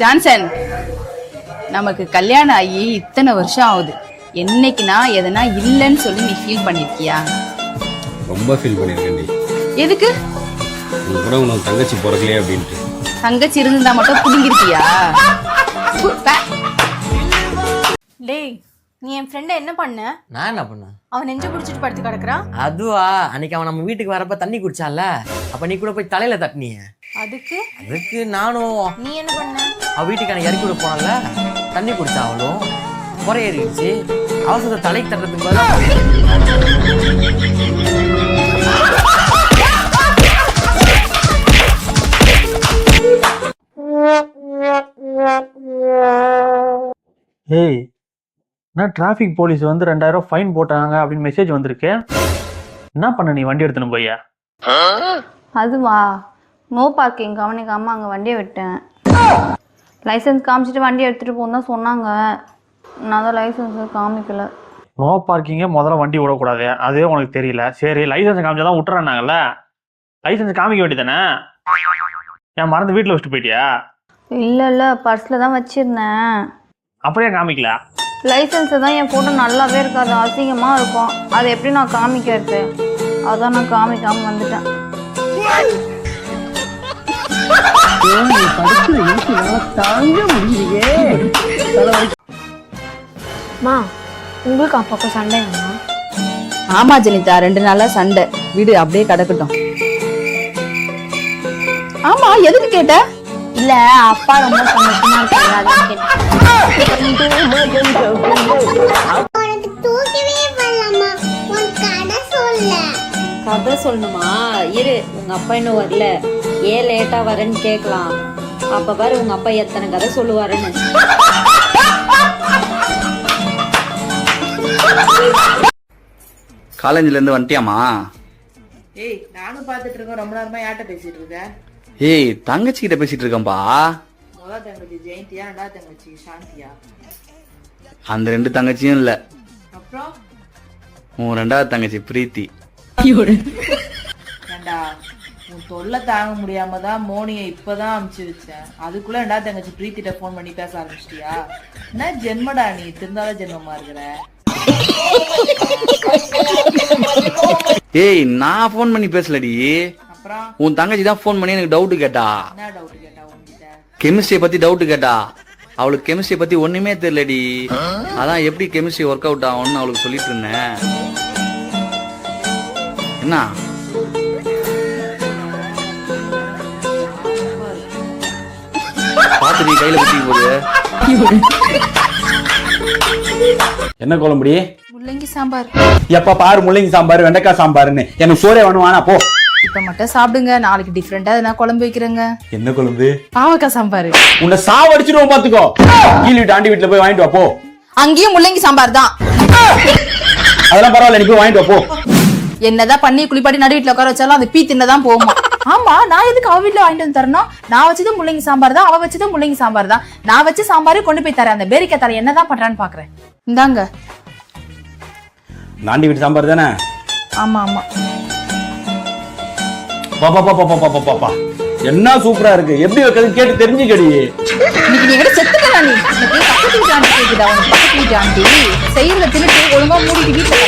Johnson நமக்கு கல்யாணம் ஆகி இத்தனை வருஷம் ஆகுது. என்னைக்குனா எதனா இல்லைன்னு சொல்லி நீ ஃபீல் பண்ணிருக்கியா? ரொம்ப ஃபீல் பண்ணியிருக்கேன் எதுக்கு? உங்க கூட உனக்கு தங்கச்சி பிறக்கலையே அப்படின்ட்டு. தங்கச்சி இருந்திருந்தா மட்டும் புடுங்கிருக்கியா. டேய் நீ என் ஃப்ரெண்டை என்ன பண்ண? நான் என்ன பண்ணேன் அவன் நெஞ்சு பிடிச்சிட்டு படுத்து கிடக்குறான். அதுவா? அன்னைக்கு அவன் நம்ம வீட்டுக்கு வரப்ப தண்ணி குடிச்சான்ல. அப்ப நீ கூட போய் தலையில தட்டினிய. அதுக்கு? அதுக்கு நானும் நீ என்ன பண்ண? அவ வீட்டுக்கு இறக்கி விட போனல தண்ணி குடிச்சா அவளும் குறை ஏறிடுச்சு அவசரத்தை தலைக்கு தட்டுறதுக்கு பதிலா ஏய் என்ன டிராஃபிக் போலீஸ் வந்து ரெண்டாயிரம் ஃபைன் போட்டாங்க அப்படின்னு மெசேஜ் வந்திருக்கு? என்ன பண்ண நீ வண்டி எடுத்துன்னு போய் அதுவா? நோ பார்க்கிங் கவனிக்காமல் அங்கே வண்டியை விட்டேன். லைசன்ஸ் காமிச்சிட்டு வண்டி எடுத்துகிட்டு போன்னு தான் சொன்னாங்க. நான் தான் லைசன்ஸ் காமிக்கல. நோ பார்க்கிங்கே முதல்ல வண்டி விடக்கூடாது அதே உனக்கு தெரியல. சரி லைசன்ஸ் காமிச்சா தான் விட்டுறானாங்கல்ல லைசன்ஸ் காமிக்க வேண்டியதானே? ஏன் மறந்து வீட்டில் வச்சுட்டு போயிட்டியா? இல்லை இல்லை பர்ஸில் தான் வச்சுருந்தேன். அப்படியே காமிக்கல? லைசன்ஸை தான் என் ஃபோட்டோ நல்லாவே இருக்காது. அசிங்கமாக இருக்கும். அதை எப்படி நான் காமிக்கிறது அதான் நான் காமிக்காமல் வந்துட்டேன். மா உங்களுக்கு அப்பப்போ சண்டையாமா ஆமா ஜெனிதா. ரெண்டு நாளா சண்டை. வீடு அப்படியே கிடக்கட்டும். ஆமா எதுக்கு கேட்ட? இல்ல அப்பா ரொம்ப சந்தோஷமா இருக்காரு கதை சொல்லணுமா? இரு உங்க அப்பா இன்னும் வரல. ஏன் லேட்டா வரேன்னு கேட்கலாம். அப்ப பாரு உங்க அப்பா எத்தனை கதை சொல்லுவாருன்னு. காலேஜ்ல இருந்து வந்துட்டியாமா ஏய் நானும் பார்த்துட்டு இருக்கேன் ரொம்ப நேரமா யார்கிட்ட பேசிட்டு இருக்க? ஏய் தங்கச்சி கிட்ட பேசிட்டு இருக்கேன்பா முதல் தங்கச்சி ஜெயந்தியா ரெண்டாவது தங்கச்சி சாந்தியா? அந்த ரெண்டு தங்கச்சியும் இல்ல. அப்புறம்? உன் ரெண்டாவது தங்கச்சி பிரீத்தி. ஏண்டா? உன் தொல்லை தாங்க முடியாம தான் மோனியை இப்பதான் அமுச்சு வச்சேன். அதுக்குள்ள ரெண்டாவது தங்கச்சி பிரீத்திட்ட ஃபோன் பண்ணி பேச ஆரம்பிச்சிட்டியா? என்ன ஜென்மடா நீ? திருந்தாத ஜென்மமா இருக்கிற? ஏய் நான் ஃபோன் பண்ணி பேசலடி. அப்புறம்? உன் தங்கச்சி தான் ஃபோன் பண்ணி எனக்கு டவுட் கேட்டா. என்ன டவுட் கேட்டா உன்கிட்ட? கெமிஸ்ட்ரியை பத்தி டவுட் கேட்டா. அவளுக்கு கெமிஸ்ட்ரி பத்தி ஒண்ணுமே தெரியலடி. அதான் எப்படி கெமிஸ்ட்ரி ஒர்க் அவுட் ஆகும்னு அவளுக்கு சொல்லிட்டு இருந்தேன். என்ன? பாத்துடி கையில குத்தி போகுது என்ன குழம்புடி முள்ளங்கி சாம்பார். எப்ப பாரு முள்ளங்கி சாம்பார் வெண்டைக்காய் சாம்பார்னு எனக்கு சோறே வேணும் வேணா போ. இப்ப மட்டும் சாப்பிடுங்க நாளைக்கு டிஃப்ரெண்டா எதனா குழம்பு வைக்கிறேங்க. என்ன குழம்பு? பாவக்காய் சாம்பார். உன்னை சாவடிச்சிருவோம் பாத்துக்கோ. கீழ் வீட்டு ஆண்டி வீட்டுல போய் வாங்கிட்டு வா போ. அங்கேயும் முள்ளங்கி சாம்பார் தான். அதெல்லாம் பரவாயில்ல நீ போய் வாங்கிட்டு வா போ. என்னதான் பண்ணி குளிப்பாட்டி நடு வீட்டுல உட்கார வச்சாலும் அது பீ தின்னதான் போகுமா? ஆமா நான் எதுக்கு அவ வீட்டுல வாங்கிட்டு வந்து தரணும்? நான் வச்சது முள்ளங்கி சாம்பார் தான் அவ வச்சது முள்ளங்கி சாம்பார் தான். நான் வச்ச சாம்பாரே கொண்டு போய் தரேன். அந்த பேரிக்கா தலை என்னதான் பண்றான்னு பாக்குறேன். இந்தாங்க. இந்த ஆண்டி வீட்டு சாம்பார் தானே? ஆமா ஆமா. பாப்பா பாப்பா பாப்பா பாப்பா பாப்பா என்ன சூப்பரா இருக்கு? எப்படி வைக்கிறது கேட்டு தெரிஞ்சுக்கடி. இன்னைக்கு நீ கூட செத்துக்கலாம் நீ? பக்கத்து வீட்டு ஆண்டி கேக்குதா? உனக்கு பக்கத்து வீட்டு ஆண்டி. செய்யறத தின்னுட்டு ஒழுங்கா மூடிட்டு வீட்டுல